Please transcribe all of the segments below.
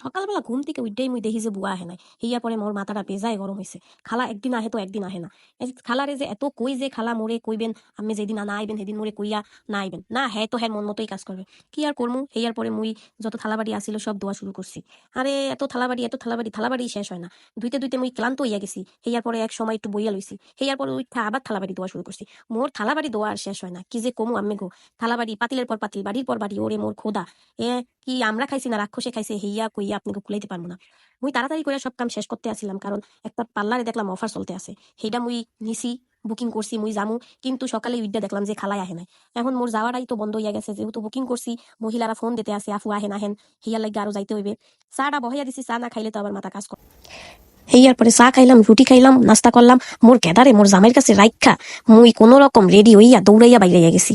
সকালবেলা ঘুম থেকে উঠেই মুই দেখি যে বুয়া আহে নাই। হিয়ার পরে মোর মাথাটা বেজায় গরম হয়েছে খালা একদিন আহে তো একদিন আহে না। খালারে যে এত কই যে খালা মোরে কইবেন আমি যেদিন না আইবেন সেদিন মোরে কইয়া না আইবেন না হ্যাঁ তো হ্যাঁ মন মতোই কাজ করবে কি আর করমু হিয়ার পরে মুই যত থালাবাড়ি আসিল সব দোয়া শুরু করছি আরে এত থালাবাড়ি এত থালাবাড়ি থালাবাড়ি শেষ হয় না। দুইতে দুইতে মুই ক্লান্ত হইয়া গেছি। হিয়ার পরে এক সময় একটু বইয়া লইছি হিয়ার পরে উঠা আবার থালাবাড়ি দোয়া শুরু করছি মোর থালাবাড়ি দোয়া আর শেষ হয় না। কি যে কমু আমি গো। থালাবাড়ি পাতিলের পর পাতিল বাড়ির পর বাড়ি ওরে মোর খোদা। এ, কি আমরা খাইছি না রাক্ষসে খাইছে হেইয়া কইয়া আপনাকে কুলাইতে পারব না। মুই তাড়াতাড়ি করে সব কাম শেষ করতে আসছিলাম কারণ একটা পার্লারে দেখলাম অফার চলতে আছে। সেইটা মুই নিছি বুকিং করছি, মুই জামু কিন্তু সকালে উইডা দেখলাম যে খালাই আহে নাই। এখন মোর যাওয়াটাই তো বন্ধ হইয়া গেছে, যেহেতু বুকিং করছি, মহিলারা ফোন দিতে আছে আফু, আহেন আহেন, হিয়ার লাগে আরও যাইতে হইবে। চাটা বহাইয়া দিছি, চা না খাইলে তো আবার মাথা কাজ করে। হেয়ার পরে চা খাইলাম, রুটি খাইলাম, নাস্তা করলাম। মোর কেদারে মোর জামাইয়ের কাছে রাইখা, মুই কোনো রকম রেডি হইয়া দৌড়াইয়া বাইরে গেছি।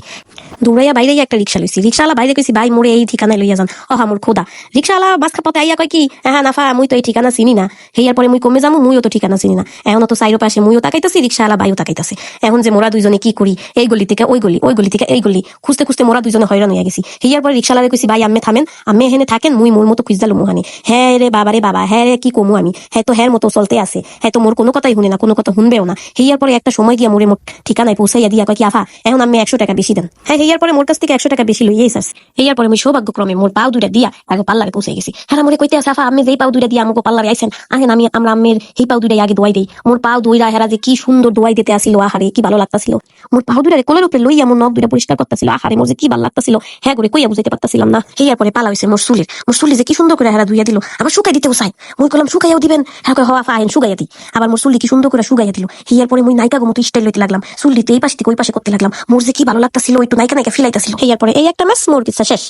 দৌড়াইয়া বাইরে একটা রিক্সা লইছি। রিক্সাওয়ালা বাইরে কইছি, ভাই, মোরে এই ঠিকানায় লইয়া যান। অহা মোর খোদা। রিক্সাওয়ালা বাস পথে আইয়া কয় কি হ্যাঁ নাফা, মুই তো এই ঠিকানা চিনি না। হেয়ার পরে মুই কমে যামু, মুইও তো ঠিকানা চিনি না। এখন তো সাইরো পাশে মুইও তাকাইতাছি, রিক্সাওয়ালা বাইও তাকাইতাছে। এখন যে মোরা দুইজনে কি করি, এই গলি থেকে ওই গলি ওই গলি থেকে এই গলি, খুঁজতে খুঁজতে মোরা দুইজনে হয়রান হইয়া গেছি। হেয়ার পরে রিক্সাওয়ালা কইছি, ভাই আমি থামেন আমি এখানে থাকেন, মুই মোর মতো খুঁজদালো মুহানি। হ্যাঁ রে বাবা রে বাবা হ্যাঁ রে, কি কমু আমি? হ্যাঁ তো হ্যাঁ মতো চলতে আছে। হ্যাঁ তো মোর কোনো কথাই শুনে না, কোনো কথা শুনবেও না। হেয়ার পরে একটা সময় গিয়া মোরে মোর ঠিকানায় পৌঁছাইয়া দিয়া কয় কি, আফা, এখন আমি একশো টাকা বেশি দেন হ্যাঁ হেয়ার পরে মোর কাছ থেকে একশো টাকা বেশি লইয়াই সারছি হেয়ার পরে আমি সৌভাগ্যক্রমে মোর পাও দুইটা দিয়া আগে পাল্লারে পৌঁছে গেছি। হ্যাঁ মোরে কইতে আছে, আফা, আমি যেই পাও দুইটা দিয়া আমাকে পাল্লারে আইছেন। আহেন, আমি, আমরা আমের এই পাও দুইটাই আগে দোয়াই দেই। মোর পাও দুইরা হেরা যে কি সুন্দর দোয়াই দিতে আসিল আহারে কি ভালো লাগতাছিল। মোর পাও দুইটারে কোলের উপরে লইয়া মোর নখ দুইটা পরিষ্কার করতেছিল আহারে মোর যে কি ভালো লাগতাছিল হ্যাঁ করে কইয়া বুঝাইতে পারতাছিলাম না। হেয়ার পরে পালা হইছে মোর চুলের মোর চুলি যে কি সুন্দর করে হেরা ধুইয়া দিল। আবার শুকাই দিতেও চাই। মুই কইলাম শুকাইয়াও দিবেন? হ্যাঁ হওয়া ফাহেন দি আবার মোর চুলি কি সুন্দর করে শুগাইয়া দিল। হিয়ার পরে মুই নায়িকা মতো স্টাইল লইতে লাগলাম। চুল্লিতে এই পাশে থেকে ওই পাশে করতে লাগলাম। মোর যে কি ভালো লাগতাছিল একটু নাইকা নায়িকা ফিলাইতাছিল হিয়ার পরে এই একটা ম্যাচ মোর কিচ্ছা শেষ।